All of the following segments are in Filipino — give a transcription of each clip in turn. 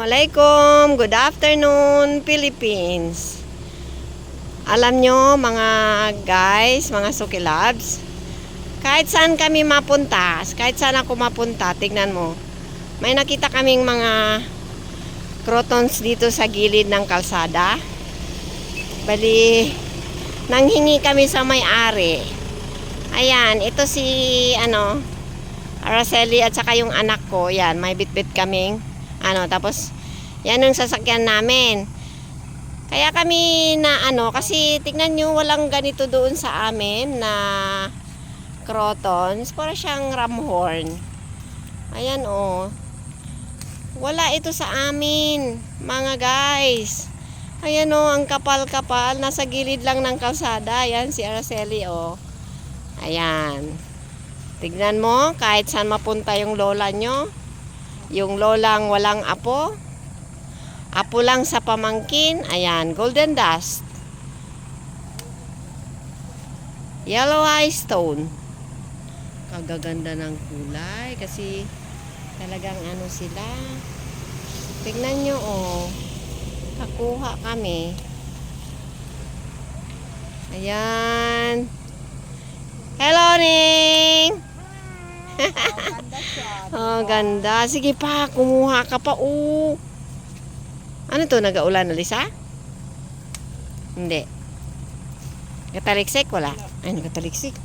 Assalamualaikum, good afternoon Philippines. Alam nyo mga guys, mga sukilabs, kahit saan kami mapunta, kahit saan ako mapunta, tignan mo, may nakita kaming mga crotons dito sa gilid ng kalsada. Bali, nanghingi kami sa may-ari. Ayan, ito si, ano, Araceli at saka yung anak ko, yan, may bitbit kaming, ano, tapos, yan ang sasakyan namin. Kaya kami na, ano, kasi tignan nyo, walang ganito doon sa amin na crotons, para siyang ramhorn. Ayan, oh. Wala ito sa amin, mga guys. Ayan, oh, ang kapal-kapal, nasa gilid lang ng kalsada. Ayan, si Araceli, oh. Ayan. Tignan mo, kahit saan mapunta yung lola nyo. Yung lolang walang apo. Apo lang sa pamangkin. Ayan, golden dust. Yellow eye stone. Kagaganda ng kulay kasi talagang ano sila. Tignan nyo, oh. Kakuha kami. Ayan. Hello, Ning! Oh, ganda. Sige pa, kumuha ka pa. Oo. Ano to, nagaulan na Lisa? Hindi. Kataliksik, wala. Ay, nakataliksik.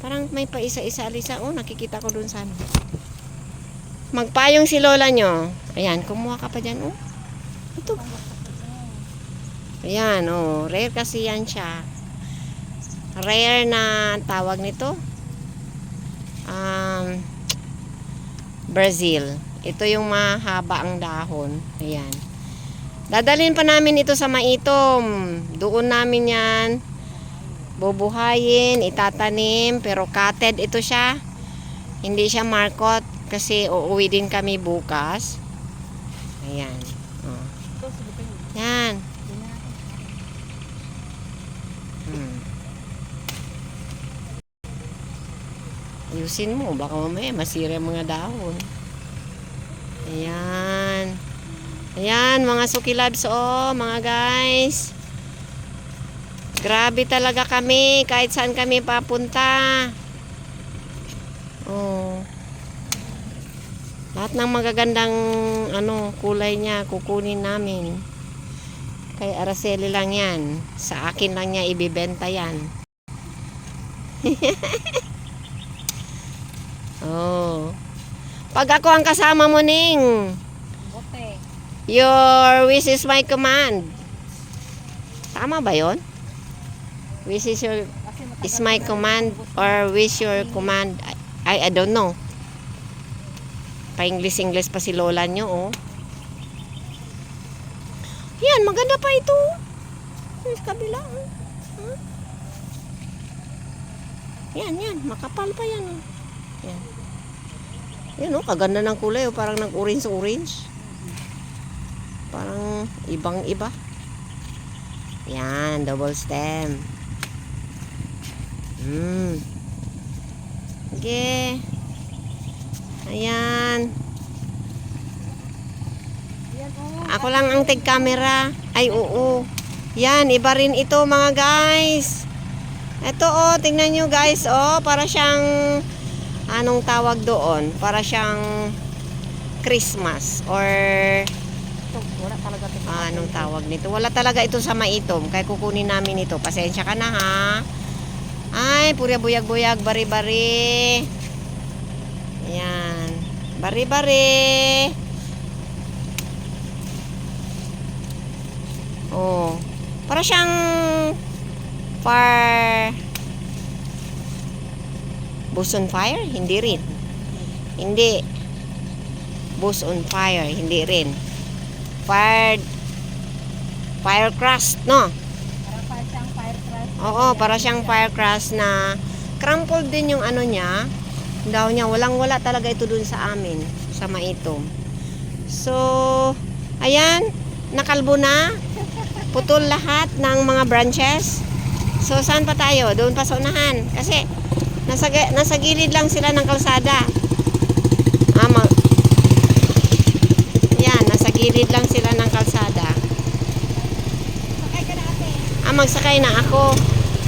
Parang may pa isa-isa, Lisa. Oh, nakikita ko dun sa ano. Magpayong si Lola nyo. Ayan, kumuha ka pa dyan, oh. Ito. Ayan, oh. Rare kasi yan siya. Rare na tawag nito Brazil. Ito yung mahaba ang dahon. Ayan. Dadalhin pa namin ito sa maitom. Doon namin yan bubuhayin, itatanim, pero cutted ito siya. Hindi siya markot kasi uuwi din kami bukas. Ayan. Oh. Yan. Ayusin mo, baka mamaya masira yung mga dahon. Ayan. Ayan, mga sukilabs, oh, mga guys. Grabe talaga kami, kahit saan kami papunta. Oh. Lahat ng magagandang ano, kulay niya, kukunin namin. Kay Araceli lang yan. Sa akin lang niya ibibenta yan. Oh. Pag ako ang kasama mo, Ning, Bote. your wish is my command. Tama ba yon? Wish is your is my command or wish your command. I, I don't know. Pa-English-English pa si Lola nyo, oh. Yan, maganda pa ito. Sa kabila, oh. Huh? Yan, yan. Makapal pa yan, oh. Yan. Yan, oh. Kaganda ng kulay, oh. Parang nag-orange-orange. Parang ibang-iba. Yan, double stem. Hmm. Sige. Ayan. Yan. Ako lang ang tig camera. Ay, oo. Yan, iba rin ito mga guys. Ito oh, tingnan nyo guys oh, para siyang anong tawag doon? Para siyang Christmas or wala ah, anong tawag nito? Wala talaga ito sa maitom. Kaya kukunin namin ito. Pasensya ka na ha. Ay, purya buyag-buyag, bari-bari. Yan. Bari-bari. Oh. Para siyang fire Bus on fire? Hindi rin. Hindi. Bus on fire? Hindi rin. Fire Firecrust, no? Para pa siyang fire crash. Oo, para siyang firecrust na crumpled din yung ano niya. Daw niya, walang wala talaga ito dun sa amin, sa maitom. So, ayan, nakalbo na. Putol lahat ng mga branches. So, saan pa tayo? Doon pa sa unahan. Kasi, nasa, nasa gilid lang sila ng kalsada. Ah, ma- gilid lang sila ng kalsada. Sakay ka na ate. Ah, magsakay na ako.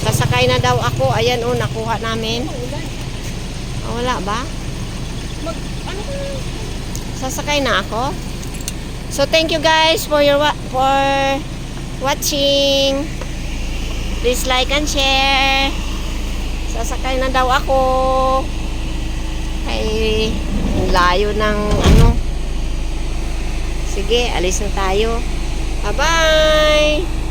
Sasakay na daw ako. Ayan oh, nakuha namin. Ah, wala ba? Mag, ano ka? Sasakay na ako. So thank you guys for your for watching. Please like and share. Sasakay na daw ako. Ay, layo ng ano. Sige, alis na tayo. Bye-bye!